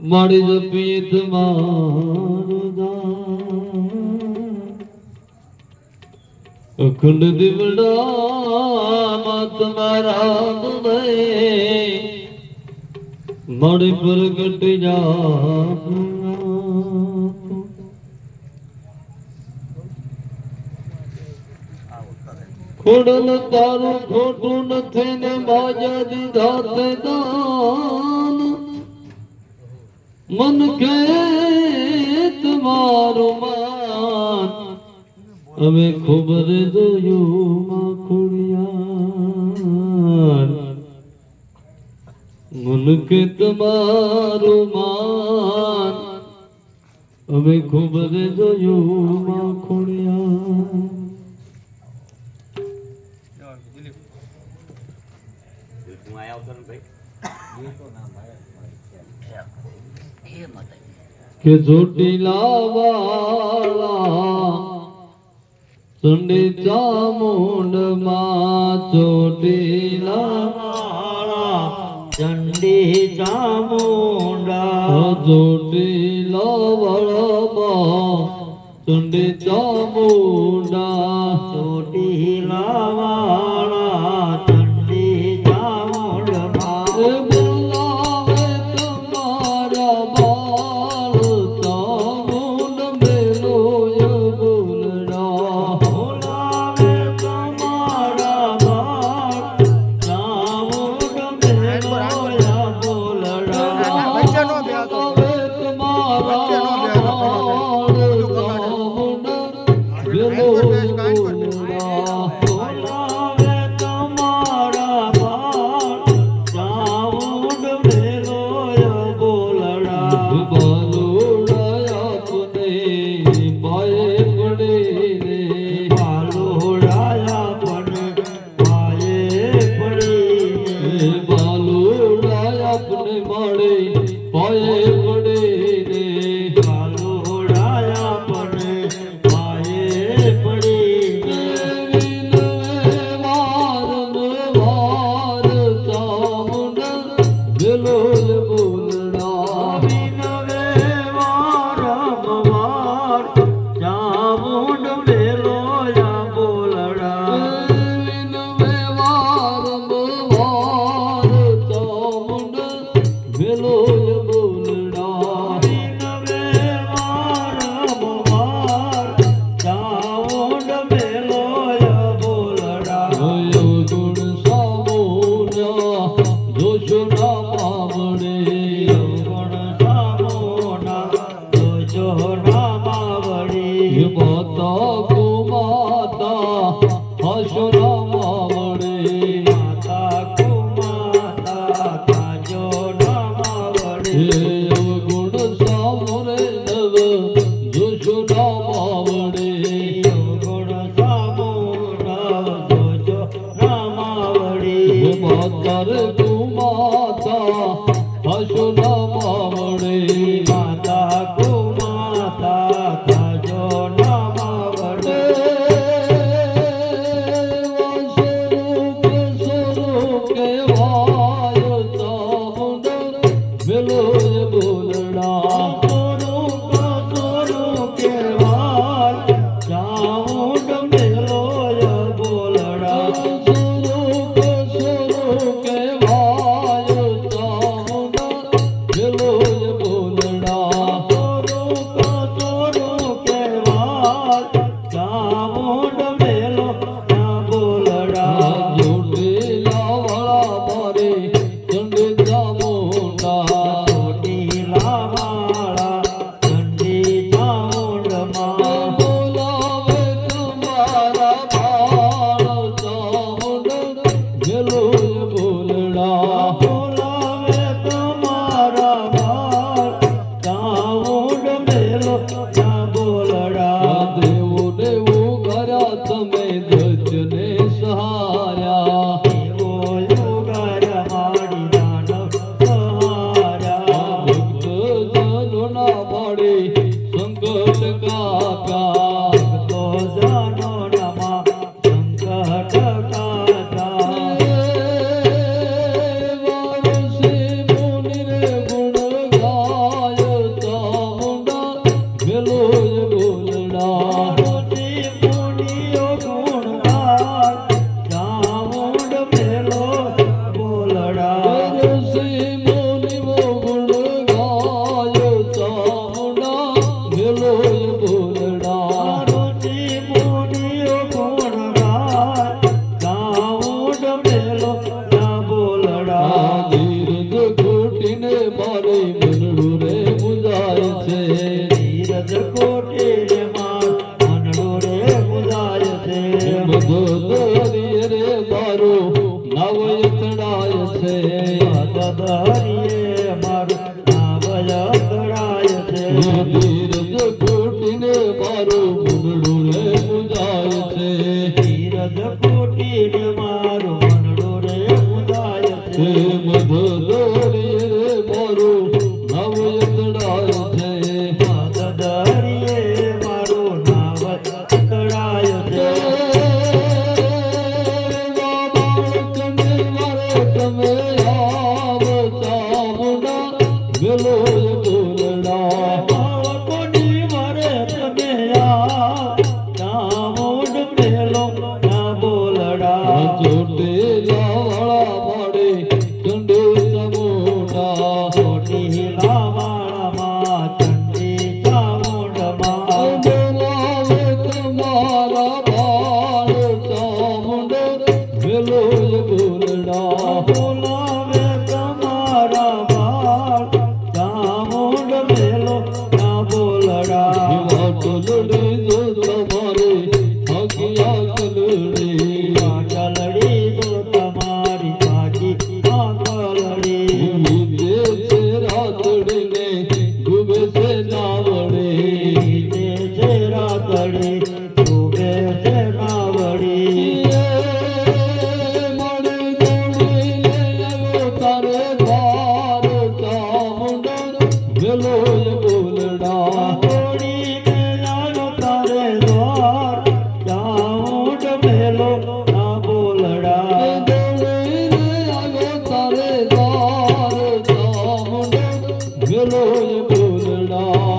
મારી જપીત અખંડ દીવડામાં તમારા મારી પ્રગટ જા ખોડન તારું ખોટું નથી ને માજા દીધા તે દાન. મન કે તમારું માન. હવે ખબર જોયું માખુડિયા મન કે તમારું માન. હવે ખબર જોયું કે જોટી લાવાલા ચંડી ચામુંડમાં જોટી લાવાલા ચંડી ચામુંડા જોટી લાવાલા ચંડી ચામુંડા જોટી લાવા เ的 મારા હિમાચલ રે જો તમારે ભગ્યા કલરે அகல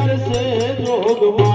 तरसे रोग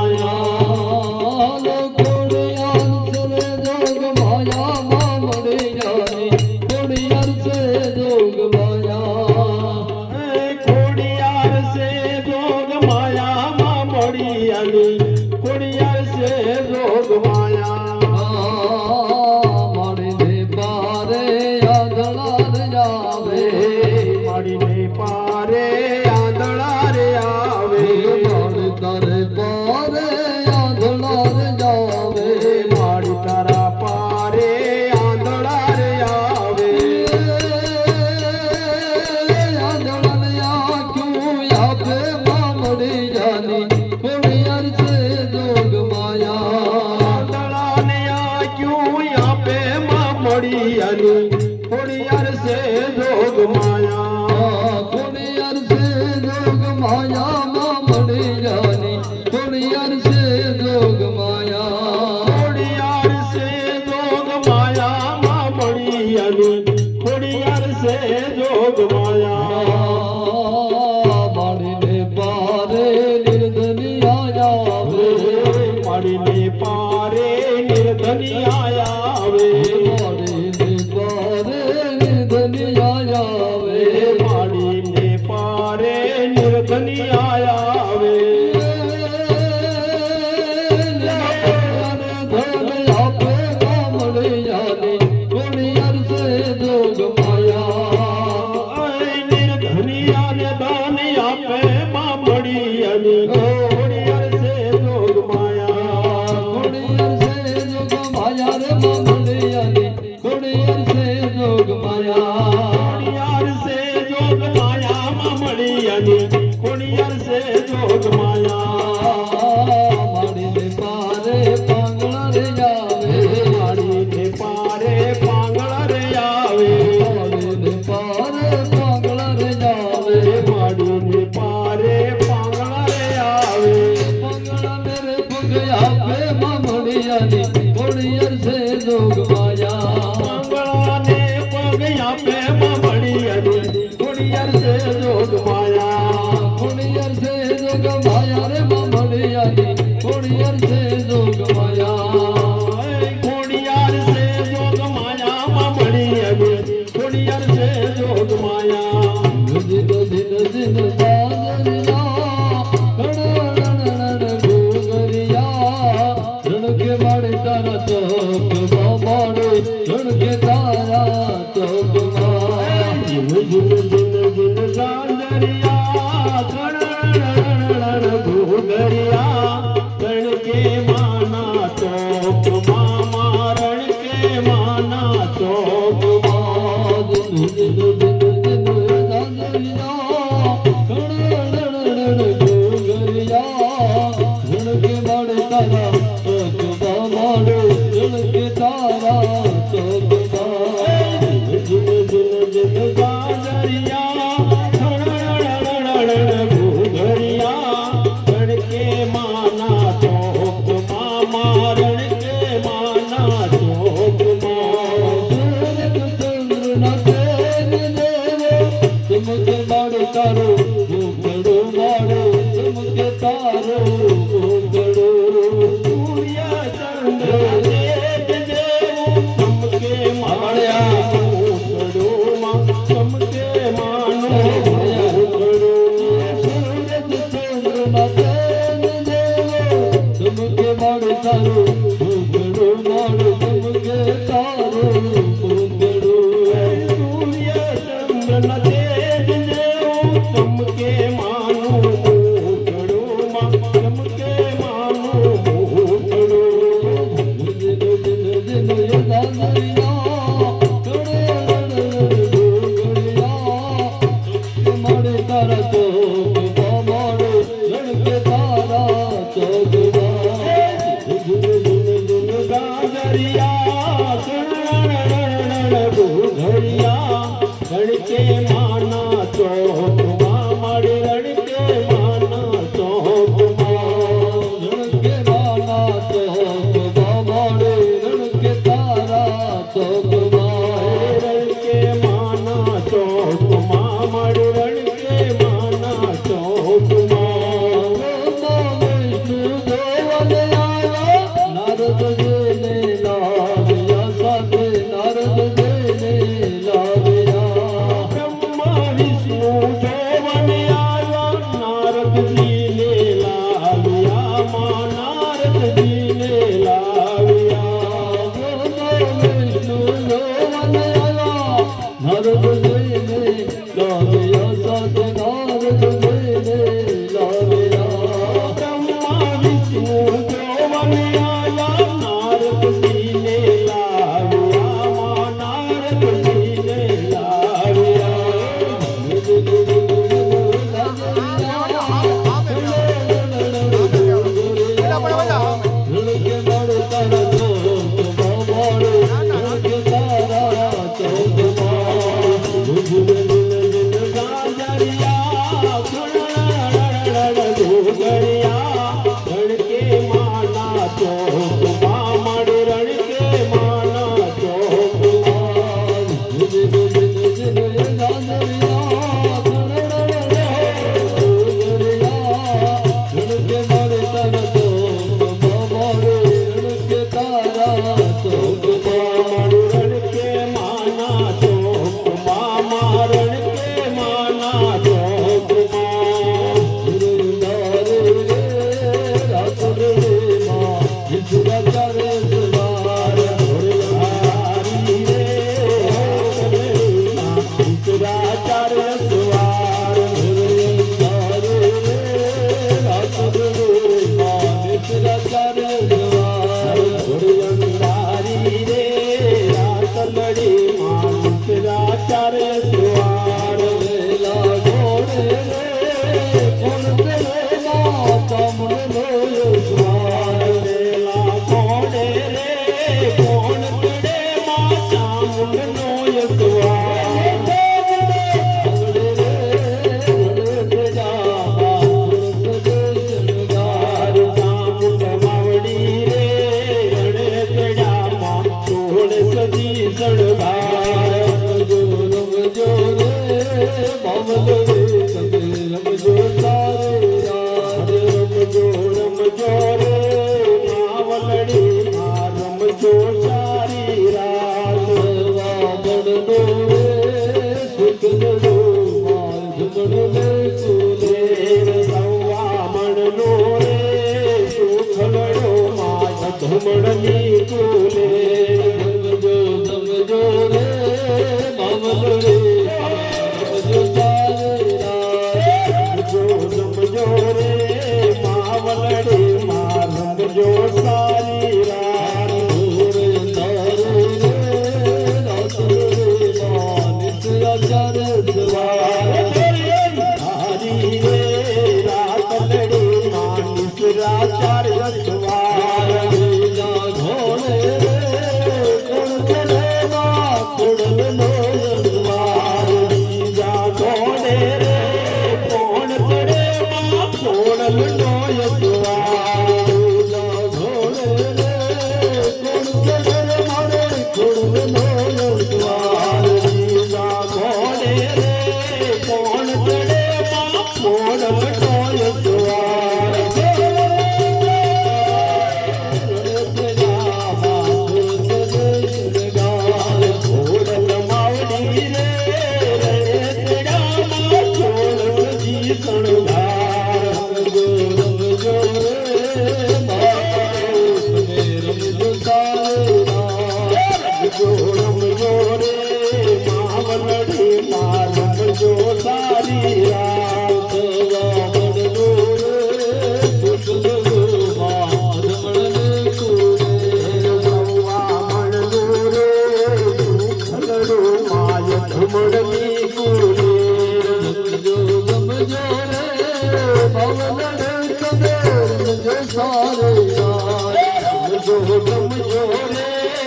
તારો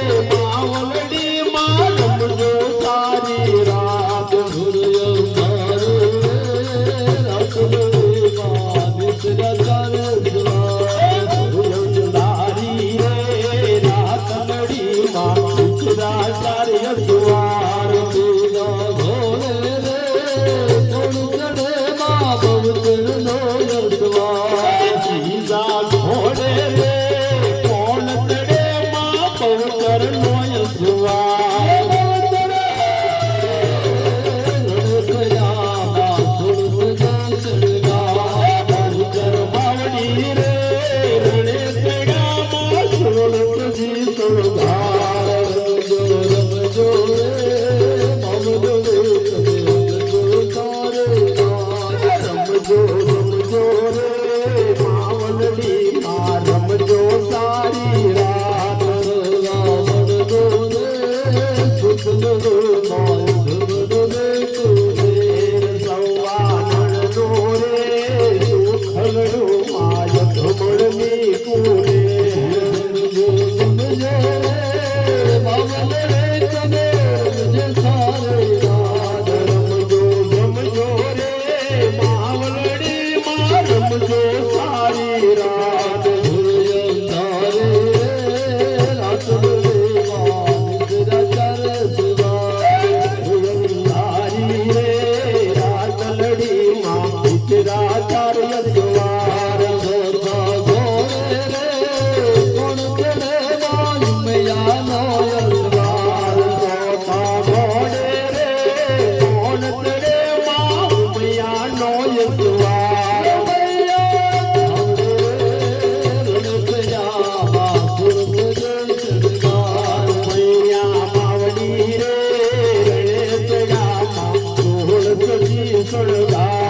રે માવલડી Yeah. தேவாரீரா சொல்லுதா